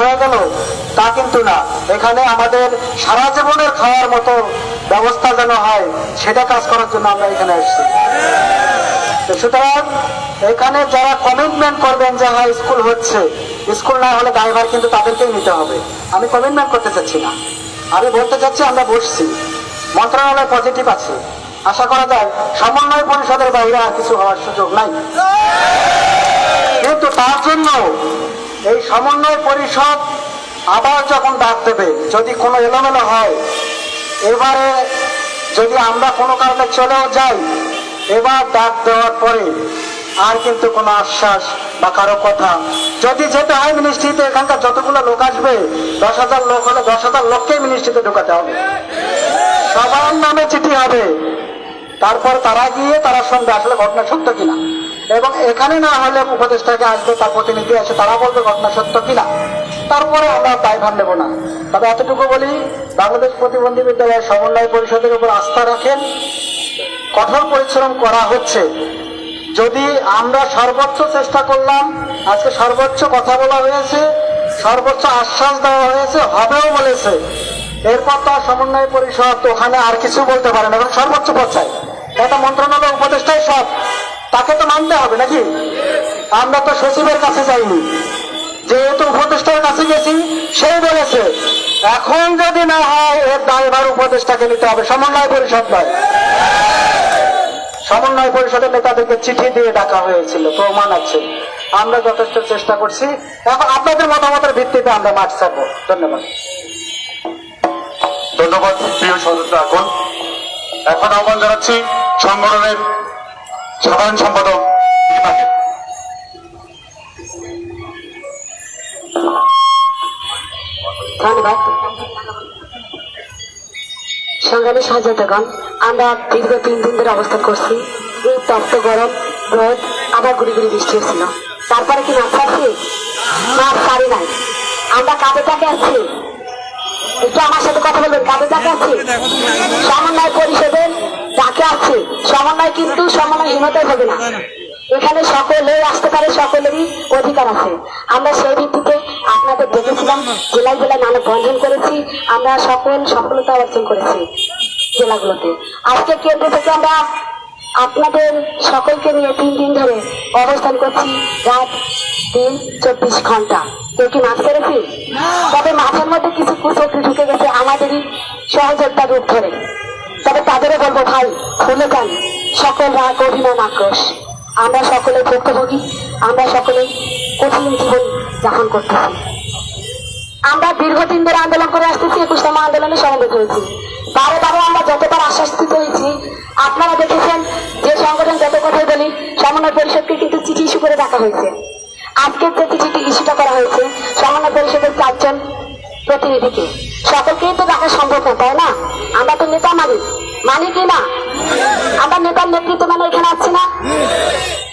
হয়ে গেল। তা কিন্তু না। এখানে আমাদের সারা জীবনের খাওয়ার মতো ব্যবস্থা যেন হয়, সেটা কাজ করার জন্য আমরা এখানে এসেছি। সুতরাং এখানে যারা কমিটমেন্ট করবেন যে হ্যাঁ স্কুল হচ্ছে। স্কুল না হলে ড্রাইভার কিন্তু তাদেরকেই নিতে হবে। আমি কমিটমেন্ট করতে চাচ্ছি না। আমি বলতে চাচ্ছি, আমরা বসছি। মন্ত্রণালয় পজিটিভ আছে। আশা করা যায় সমন্বয় পরিষদের বাইরে আর কিছু হওয়ার সুযোগ নাই। কিন্তু তার জন্য এই সমন্বয় পরিষদ আবার যখন ডাক দেবে, যদি কোনো এলোমেলো হয়, এবারে যদি আমরা কোনো কারণে চলেও যাই, এবার ডাক দেওয়ার পরে আর কিন্তু কোনো আশ্বাস বা কারও কথা। যদি যেতে হয় মিনিস্ট্রিতে এখানকার যতগুলো লোক আসবে, দশ হাজার লোক হলে দশ হাজার লোককেই মিনিস্ট্রিতে ঢোকাতে হবে। সবার নামে চিঠি হবে। তারপর তারা গিয়ে তারা শুনবে আসলে ঘটনা সত্য কিনা। এবং এখানে না হলে উপদেষ্টাকে আসবে, তার প্রতিনিধি আসে তারা বলবে ঘটনা সত্য কিনা। তারপরে আমরা দায়ভার নেব না। তবে এতটুকু বলি, বাংলাদেশ প্রতিবন্ধী বিদ্যালয়ের সমন্বয় পরিষদের উপর আস্থা রাখেন। কঠোর পরিশ্রম করা হচ্ছে। যদি আমরা সর্বোচ্চ চেষ্টা করলাম, আজকে সর্বোচ্চ কথা বলা হয়েছে, সর্বোচ্চ আশ্বাস দেওয়া হয়েছে, হবেও বলেছে। এরপর তো আর সমন্বয় পরিষদ ওখানে আর কিছু বলতে পারে না এবং সর্বোচ্চ পর্যায়ে। এটা মন্ত্রণালয় উপদেষ্টাই সব। তাকে তো মানতে হবে নাকি? আমরা তো সচিবের কাছে যাইনি। যেহেতু উপদেষ্টার কাছে গেছি, সেই বলেছে, এখন যদি না হয়, এর দায়ভার উপদেষ্টাকে নিতে হবে। সমন্বয় পরিষদ নয়। সমন্বয় পরিষদের নেতাদেরকে চিঠি দিয়ে ডাকা হয়েছিল, প্রমাণ আছে। আমরা যথেষ্ট চেষ্টা করছি। এখন আপনাদের মতামতের ভিত্তিতে আমরা মাঠ ছাড়বো। ধন্যবাদ। ধন্যবাদ, প্রিয় সদস্য, এখন। এখন আহ্বান জানাচ্ছি সংগঠনের সাধারণ সম্পাদক সংগ্রামী সহযোগিতাগণ আমরা দীর্ঘ তিন দিন ধরে অবস্থান করছি। এই তপ্ত গরম, রোদ, আবার গুড়ি গুড়ি বৃষ্টি হচ্ছিল। তারপরে কি মাছ ছাড়ছি মাছ নাই। আমরা কাজে ডাকে আছি। একটু আমার সাথে কথা বলবেন। কাজে ডাকে আছি? সমন্বয় পরিষদের ডাকে আছি। সমন্বয় কিন্তু সমন্বয়হীনতাই হবে না। এখানে সকলে আসতে পারে সকলেরই অধিকার আছে। আমরা সেই ভিত্তিতে আপনাদের দেখেছিলাম, জেলায় জেলায় মানব বন্ধন করেছি, আমরা সকল সফলতা অর্জন করেছি জেলাগুলোতে। আজকে কেন্দ্র থেকে আমরা আপনাদের সকলকে নিয়ে তিন দিন ধরে অবস্থান করছি রাত দিন চব্বিশ ঘণ্টা। কেউ কি মাছ পেরেছি তবে মাছের মধ্যে কিছু কুচক্রি ঢুকে গেছে আমাদেরই সহযোগিতার রূপ ধরে। তবে তাদেরও বলব, ভাই, খুলে যান সকল রাগ, অভিমান, আক্রোশ। আমরা সকলে ভুক্তভোগী, আমরা সকলে কঠিন জীবন যাপন করতেছি। আমরা দীর্ঘদিন ধরে আন্দোলন করে আসতেছি, একুশতম আন্দোলনে সমবেত হয়েছি। বারে বারে আমরা যতবার আশ্বাসিত হয়েছি, আপনারা দেখেছেন, যে সংগঠন যত কথাই বলি, সমন্বয় পরিষদকে কিন্তু চিঠি ইস্যু করে ডাকা হয়েছে। আজকের যে চিঠিটি ইস্যুটা করা হয়েছে, সমন্বয় পরিষদের চারজন প্রতিনিধিকে সকলকেই তো ডাকা সম্ভব না, তাই না? আমরা তো নেতা মানি মানি কি না? আমরা নেতার নেতৃত্ব মানে এখানে আসছি না?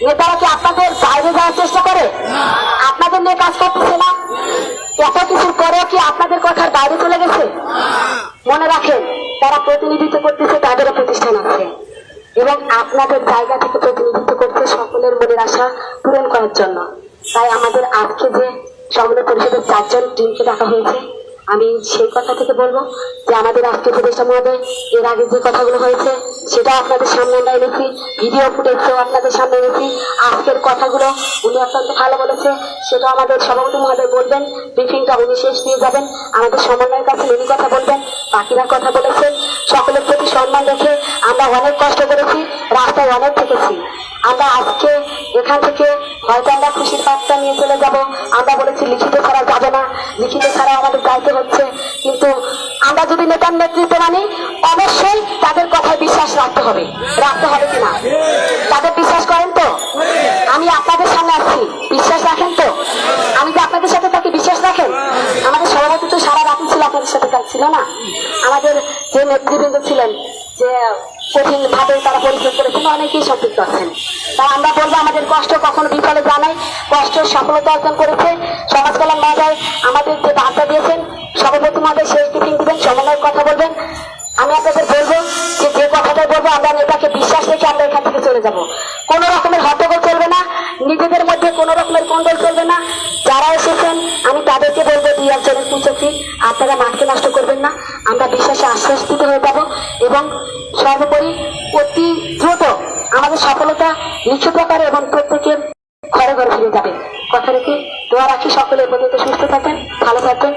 নেতারা কি আপনাদের বাইরে যাওয়ার চেষ্টা করে? আপনাদের নিয়ে কাজ করতেছে না? এত কিছুর পরেও কি আপনাদের কথার বাইরে চলে গেছে? মনে রাখেন, তারা প্রতিনিধিত্ব করতেছে তাদেরও প্রতিষ্ঠান আছে। এবং আপনাদের জায়গা থেকে প্রতিনিধিত্ব করতে সকলের মনের আশা পূরণ করার জন্য। তাই আমাদের আজকে যে সমন্বয় পরিষদের চারজন টিমকে ডাকা হয়েছে আমি সেই কথা থেকে বলব যে আমাদের আজকে উপদেষ্টা মহোদয়, এর আগে যে কথাগুলো হয়েছে সেটা আপনাদের সামনে আমরা এনেছি ভিডিও ফুটেজও আপনাদের সামনে এনেছি। আজকের কথাগুলো উনি অত্যন্ত ভালো বলেছে, সেটা আমাদের সভাপতি মহোদয় বলবেন ব্রিফিংটা উনি শেষ দিয়ে যাবেন, আমাদের সমন্বয়ের কাছে উনি কথা বলবেন, বাকিরা কথা বলেছেন। সকলের প্রতি সম্মান রেখে আমরা অনেক কষ্ট করেছি, রাস্তায় অনেক থেকেছি। আমরা আজকে এখান থেকে হয়তো আমরা খুশির বার্তা নিয়ে চলে যাব। আমরা বলেছি লিখিত লিখিত ছাড়া আমাদের যাইতে হচ্ছে। কিন্তু আমরা যদি নেতার নেতৃত্ব মানি, অবশ্যই তাদের কথায় বিশ্বাস রাখতে হবে। রাখতে হবে কিনা? তাদের বিশ্বাস করেন তো? আমি আপনাদের সামনে আসছি। বিশ্বাস রাখেন তো? আমি যে আপনাদের সাথে তাকে বিশ্বাস রাখেন? আমাদের সভাপতি তো সারা রাতই ছিল, আপনাদের সাথে কাজ ছিল না? আমাদের যে নেতৃবৃন্দ ছিলেন, যে কঠিন ভাবে তারা পরিচয় করেছেন, অনেকেই সম্পৃক্ত আছেন। তা আমরা বলব, আমাদের কষ্ট কখনো বিফলে জানাই কষ্ট সফলতা অর্জন করেছে। সমাজ কল্যাণ কোনো রকমের হট্টগোল চলবে না, নিজেদের মধ্যে কোনো রকমের কন্ট্রোল চলবে না। যারা এসেছেন, আমি তাদেরকে বলব, দুই একজনের কুচক্রি আপনারা মাঠকে নষ্ট করবেন না। আমরা বিশ্বাসে আশ্বাস দিতে হয়ে যাব এবং সর্বোপরি অতি দ্রুত আমাদের সফলতা নিশ্চিত আকারে এবং প্রত্যেকের ঘরে ঘরে ফিরে যাবে। কথা রেখে দোয়া রাখি সকলে পর্যন্ত সুস্থ থাকেন, ভালো থাকবেন